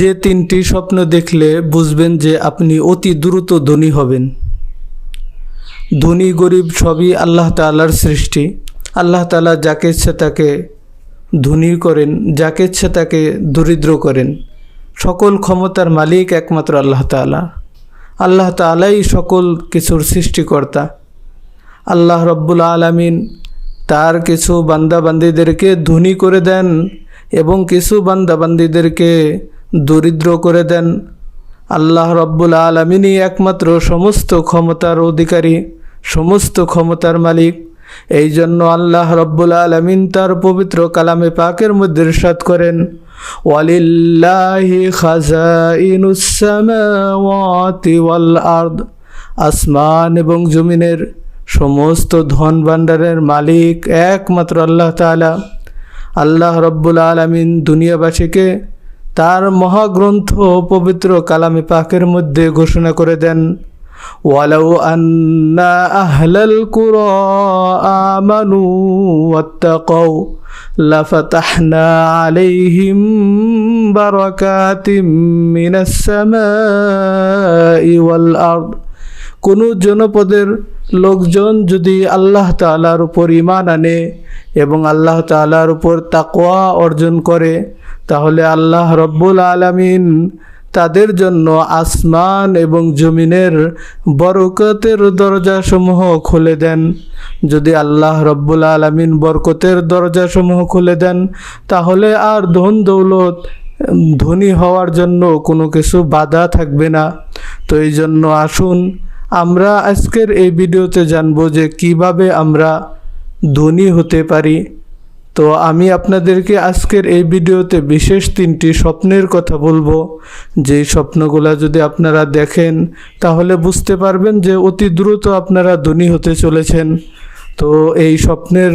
যে তিনটি স্বপ্ন দেখলে বুঝবেন যে আপনি অতি দ্রুত ধনী হবেন। ধনী, গরিব সবই আল্লাহ তাআলার সৃষ্টি। আল্লাহ তাআলা যাকে ইচ্ছে তাকে ধনী করেন, যাকে ইচ্ছে তাকে দরিদ্র করেন। সকল ক্ষমতার মালিক একমাত্র আল্লাহ তাআলা। আল্লাহ তাআলাই সকল কিছুর সৃষ্টিকর্তা। আল্লাহ রব্বুল আলামিন তার কিছু বান্দাবান্দিদেরকে ধনী করে দেন এবং কিছু বান্দাবান্দিদেরকে দরিদ্র করে দেন। আল্লাহ রব্বুল আলমিনই একমাত্র সমস্ত ক্ষমতার অধিকারী, সমস্ত ক্ষমতার মালিক। এই জন্য আল্লাহ রব্বুল আলমিন তার পবিত্র কালামে পাকের মধ্যে ইরশাদ করেন আসমান এবং জমিনের সমস্ত ধন ভাণ্ডারের মালিক একমাত্র আল্লাহ তাআলা। আল্লাহ রব্বুল আলমিন দুনিয়াবাসীকে তার মহাগ্রন্থ পবিত্র কালামী পাকের মধ্যে ঘোষণা করে দেন, ওয়ালাউ আন্না আহলাল কুর আমানু ওয়াত্তাকাউ, লাফাতাহনা আলাইহিম বারাকাতিম মিনাস সামাই ওয়াল আরদ। কোনো জনপদের লোকজন যদি আল্লাহ তাআলার উপর ইমান আনে এবং আল্লাহ তাআলার উপর তাকওয়া অর্জন করে, তাহলে আল্লাহ রব্বুল আলামিন তাদের জন্য আসমান এবং জমিনের বরকতের দরজাসমূহ খুলে দেন। যদি আল্লাহ রব্বুল আলামিন বরকতের দরজাসমূহ খুলে দেন, তাহলে আর ধন দৌলত, ধনী হওয়ার জন্য কোনো কিছু বাধা থাকবে না। তো এই জন্য আসুন আমরা আজকের এই ভিডিওতে জানব যে কীভাবে আমরা ধনী হতে পারি। তো আমি আপনাদেরকে আজকের এই ভিডিওতে বিশেষ তিনটি স্বপ্নের কথা বলব। যেই স্বপ্নগুলা যদি আপনারা দেখেন, তাহলে বুঝতে পারবেন যে অতি দ্রুত আপনারা ধনী হতে চলেছেন। তো এই স্বপ্নের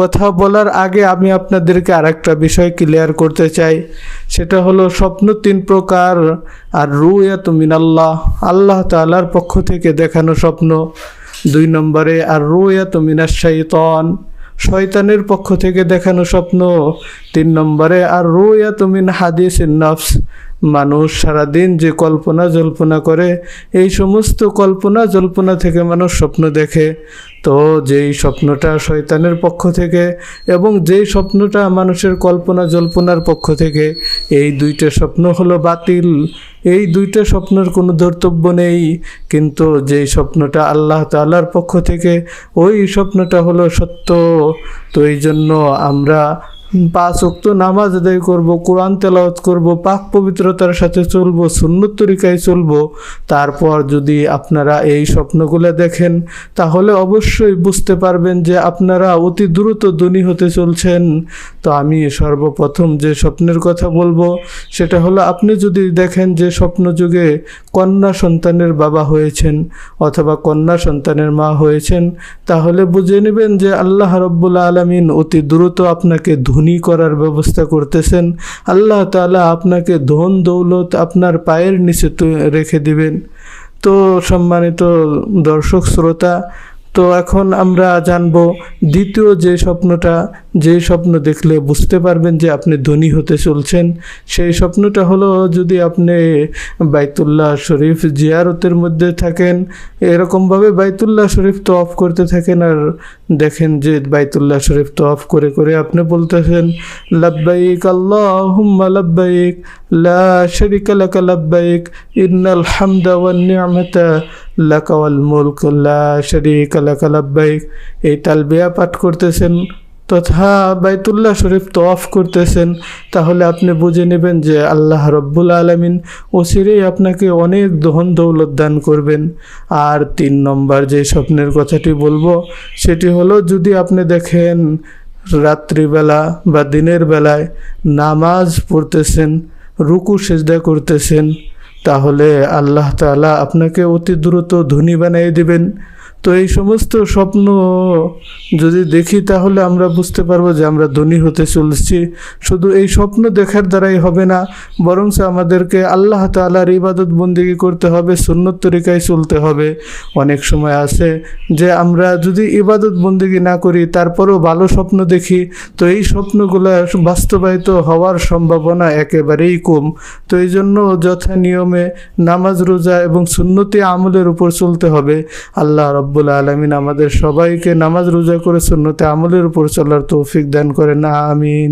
কথা বলার আগে আমি আপনাদেরকে আরেকটা বিষয় ক্লিয়ার করতে চাই। সেটা হলো স্বপ্ন তিন প্রকার, আর রুয়াত মিনাল্লাহ, আল্লাহ তালার পক্ষ থেকে দেখানো স্বপ্ন। দুই নম্বরে, আর রুয়াত মিনাশ শাইতান শয়তানের পক্ষ থেকে দেখানো স্বপ্ন। তিন নম্বরে, আর রোয়া মিন হাদিস নফস। মানুষ সারাদিন যে কল্পনা জল্পনা করে, এই সমস্ত কল্পনা জল্পনা থেকে মানুষ স্বপ্ন দেখে। তো যেই স্বপ্নটা শয়তানের পক্ষ থেকে এবং যেই স্বপ্নটা মানুষের কল্পনা জল্পনার পক্ষ থেকে, এই দুইটা স্বপ্ন হলো বাতিল। এই দুইটা স্বপ্নের কোনো ধর্তব্য নেই, কিন্তু যেই স্বপ্নটা আল্লাহ তাল্লার পক্ষ থেকে, ওই স্বপ্নটা হলো সত্য। তো এই জন্য আমরা পাঁচ ওক্ত নামাজ আদায় করব, কোরআন তেলাওয়াত করব, পাক পবিত্রতার সাথে চলবো, সুন্নত তরিকায় চলবো। তারপর যদি আপনারা এই স্বপ্নগুলো দেখেন, তাহলে অবশ্যই বুঝতে পারবেন যে আপনারা অতি দ্রুত ধনী হতে চলছেন। তো আমি সর্বপ্রথম যে স্বপ্নের কথা বলব, সেটা হলো আপনি যদি দেখেন যে স্বপ্ন যুগে কন্যা সন্তানের বাবা হয়েছেন অথবা কন্যা সন্তানের মা হয়েছেন, তাহলে বুঝে নেবেন যে আল্লাহ রব্বুল আলমিন অতি দ্রুত আপনাকে করার ব্যবস্থা করতেছেন, আল্লাহ তালা আপনাকে ধন দৌলত আপনার পায়ের নিচে রেখে দিবেন। তো সম্মানিত দর্শক, শ্রোতা তো এখন আমরা জানব দ্বিতীয় যে স্বপ্নটা, যে স্বপ্ন দেখলে বুঝতে পারবেন যে আপনি ধনী হতে চলছেন। সেই স্বপ্নটা হলো যদি আপনি বাইতুল্লাহ শরীফ জিয়ারতের মধ্যে থাকেন, এরকমভাবে বাইতুল্লাহ শরীফ তো অফ করতে থাকেন আর দেখেন যে বাইতুল্লাহ শরীফ তো অফ করে করে আপনি বলতেছেন, লাব্বাইক আল্লাহুম্মা লাব্বাইক, লা শারিকা লাব্বাইক, ইন্নাল হামদা ওয়ান নি'মাতা লাকা ওয়াল মুলক শারিকা লাকা লাব্বাইক। এই তালবিয়া পাঠ করতেছেন তথা বাইতুল্লাহ শরীফ তো অফ করতেছেন। তাহলে আপনি বুঝে নেবেন যে আল্লাহ রব্বুল আলমিন ওসিরেই আপনাকে অনেক দহন দৌলত দান করবেন। আর তিন নম্বর যে স্বপ্নের কথাটি বলব, সেটি হলো যদি আপনি দেখেন রাত্রিবেলা বা দিনের বেলায় নামাজ পড়তেছেন, রুকু, সেজদা করতেছেন তাহলে আল্লাহ তালা আপনাকে অতি দ্রুত ধনী বানিয়ে দিবেন। তো এই সমস্ত স্বপ্ন যদি দেখি, তাহলে আমরা বুঝতে পারব যে আমরা ধনী হতে চলছি। শুধু এই স্বপ্ন দেখার দ্বারাই হবে না বরং আমাদেরকে আল্লাহ তালার ইবাদত বন্দিগি করতে হবে, সুন্নত তরিকায় চলতে হবে। অনেক সময় আছে যে আমরা যদি ইবাদত বন্দিগি না করি, তারপরেও ভালো স্বপ্ন দেখি, তো এই স্বপ্নগুলো বাস্তবায়িত হওয়ার সম্ভাবনা একেবারেই কম। তো এই জন্য যথা নিয়মে নামাজ, রোজা এবং সুন্নতি আমলের উপর চলতে হবে। আল্লাহ রব্বুল আলমিন আমাদের সবাইকে নামাজ রোজা করে সুন্নতে আমলের উপর চলার তৌফিক দান করেন। আমিন।